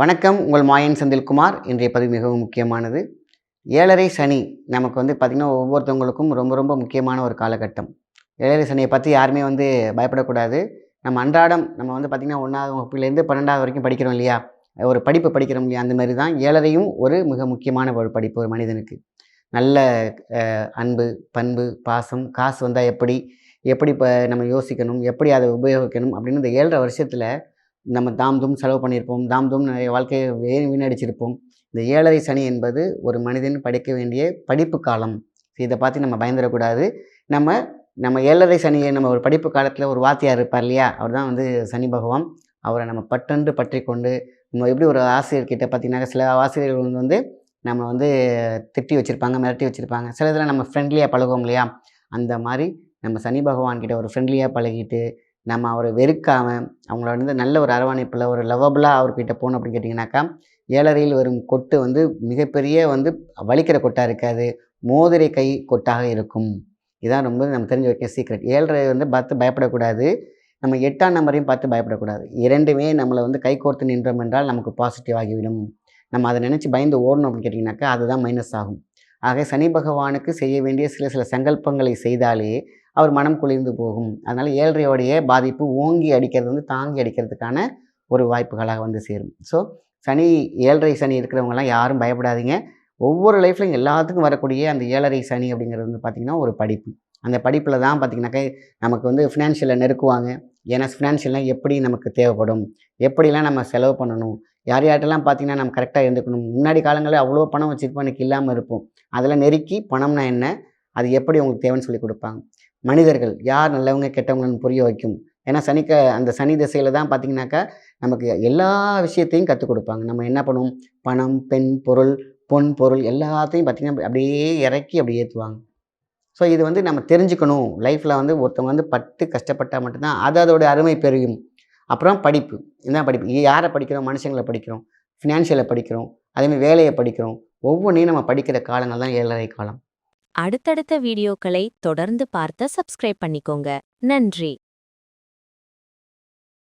வணக்கம். உங்கள் மாயன் செந்தில்குமார். இன்றைய பதிவு மிகவும் முக்கியமானது. ஏழரை சனி நமக்கு வந்து பார்த்திங்கன்னா ஒவ்வொருத்தவங்களுக்கும் ரொம்ப ரொம்ப முக்கியமான ஒரு காலகட்டம். ஏழரை சனியை பற்றி யாருமே வந்து பயப்படக்கூடாது. நம்ம அன்றாடம் நம்ம வந்து பார்த்திங்கன்னா ஒன்றாவது வகுப்புலேருந்து பன்னெண்டாவது வரைக்கும் படிக்கிறோம் இல்லையா? ஒரு படிப்பு படிக்கிறோம் இல்லையா? அந்த மாதிரி தான் ஏழரையும் ஒரு மிக முக்கியமான ஒரு படிப்பு ஒரு மனிதனுக்கு. நல்ல அன்பு பண்பு பாசம் காசு வந்தால் எப்படி எப்படி இப்போ நம்ம யோசிக்கணும் எப்படி அதை உபயோகிக்கணும் அப்படின்னு இந்த ஏழரை வருஷத்தில் நம்ம தாம் தூம் செலவு பண்ணியிருப்போம். தாம் தூம் நிறைய வாழ்க்கையை வே வீணடிச்சிருப்போம். இந்த ஏழரை சனி என்பது ஒரு மனிதன் படிக்க வேண்டிய படிப்பு காலம். இதை பார்த்து நம்ம பயந்துடக்கூடாது. நம்ம நம்ம ஏழரை சனியை நம்ம ஒரு படிப்பு காலத்தில் ஒரு வாத்தியார் இருப்பார் இல்லையா? அவர் தான் வந்து சனி பகவான். அவரை நம்ம பட்டென்று பற்றி கொண்டு நம்ம எப்படி ஒரு ஆசிரியர்கிட்ட பார்த்தீங்கன்னா சில ஆசிரியர்கள் வந்து நம்ம வந்து திட்டி வச்சுருப்பாங்க மிரட்டி வச்சுருப்பாங்க. சில இதில் நம்ம ஃப்ரெண்ட்லியாக பழகுவோம் இல்லையா? அந்த மாதிரி நம்ம சனி பகவான் கிட்ட ஒரு ஃப்ரெண்ட்லியாக பழகிட்டு நம்ம அவரை வெறுக்காமல் அவங்கள வந்து நல்ல ஒரு அரவணைப்பில் ஒரு லவபுளாக அவர்கிட்ட போகணும் அப்படின்னு கேட்டிங்கனாக்கா ஏழரையில் வரும் கொட்டு வந்து மிகப்பெரிய வந்து வலிக்கிற கொட்டாக இருக்காது. மோதிரை கை கொட்டாக இருக்கும். இதான் ரொம்ப நம்ம தெரிஞ்சு வைக்க சீக்ரெட் ஏழரை வந்து பார்த்து பயப்படக்கூடாது. நம்ம எட்டாம் நம்பரையும் பார்த்து பயப்படக்கூடாது. இரண்டுமே நம்மளை வந்து கை கோர்த்து நின்றோம் என்றால் நமக்கு பாசிட்டிவ் ஆகிவிடும். நம்ம அதை நினச்சி பயந்து ஓடணும் அப்படின்னு கேட்டிங்கனாக்கா அதுதான் மைனஸ் ஆகும். ஆக சனி பகவானுக்கு செய்ய வேண்டிய சில சில சங்கல்பங்களை செய்தாலே அவர் மனம் குளிர்ந்து போகும். அதனால் ஏழரையோடைய பாதிப்பு ஓங்கி அடிக்கிறது வந்து தாங்கி அடிக்கிறதுக்கான ஒரு வாய்ப்புகளாக வந்து சேரும். ஸோ சனி ஏழரை சனி இருக்கிறவங்கலாம் யாரும் பயப்படாதீங்க. ஒவ்வொரு லைஃப்லையும் எல்லாத்துக்கும் வரக்கூடிய அந்த ஏழரை சனி அப்படிங்கிறது வந்து பார்த்திங்கன்னா ஒரு படிப்பு. அந்த படிப்பில் தான் பார்த்திங்கனாக்கா நமக்கு வந்து ஃபினான்ஷியலில் நெருக்குவாங்க. ஏன்னா ஃபினான்ஷியல்லாம் எப்படி நமக்கு தேவைப்படும்? எப்படிலாம் நம்ம செலவு பண்ணணும்? யார் யார்கிட்டலாம் பார்த்திங்கன்னா நம்ம கரெக்டாக இருந்துக்கணும்? முன்னாடி காலங்களில் அவ்வளோ பணம் வச்சுருப்போம் எனக்கு இல்லாமல் இருப்போம். அதில் நெருக்கி பணம்னா என்ன? அது எப்படி உங்களுக்கு தேவைன்னு சொல்லி கொடுப்பாங்க. மனிதர்கள் யார் நல்லவங்க கெட்டவங்கன்னு புரிய வைக்கும். ஏன்னா சனிக்க அந்த சனி திசையில் தான் பார்த்தீங்கன்னாக்கா நமக்கு எல்லா விஷயத்தையும் கற்றுக் கொடுப்பாங்க. நம்ம என்ன பண்ணுவோம்? பணம் பெண் பொருள் பொன் பொருள் எல்லாத்தையும் பார்த்திங்கன்னா அப்படியே இறக்கி அப்படி ஏற்றுவாங்க. ஸோ இது வந்து நம்ம தெரிஞ்சுக்கணும். லைஃப்பில் வந்து ஒருத்தவங்க வந்து பட்டு கஷ்டப்பட்டால் மட்டும்தான் அது அதோடய அருமை பெருகும். அப்புறம் படிப்பு. என்ன படிப்பு? யாரை படிக்கிறோம்? மனுஷங்களை படிக்கிறோம். ஃபினான்ஷியலை படிக்கிறோம். அதேமாதிரி வேலையை படிக்கிறோம். ஒவ்வொன்றையும் நம்ம படிக்கிற காலங்கள் தான் ஏழரை காலம். அடுத்தடுத்த வீடியோக்களை தொடர்ந்து பார்த்த சப்ஸ்கிரைப் பண்ணிக்கோங்க. நன்றி.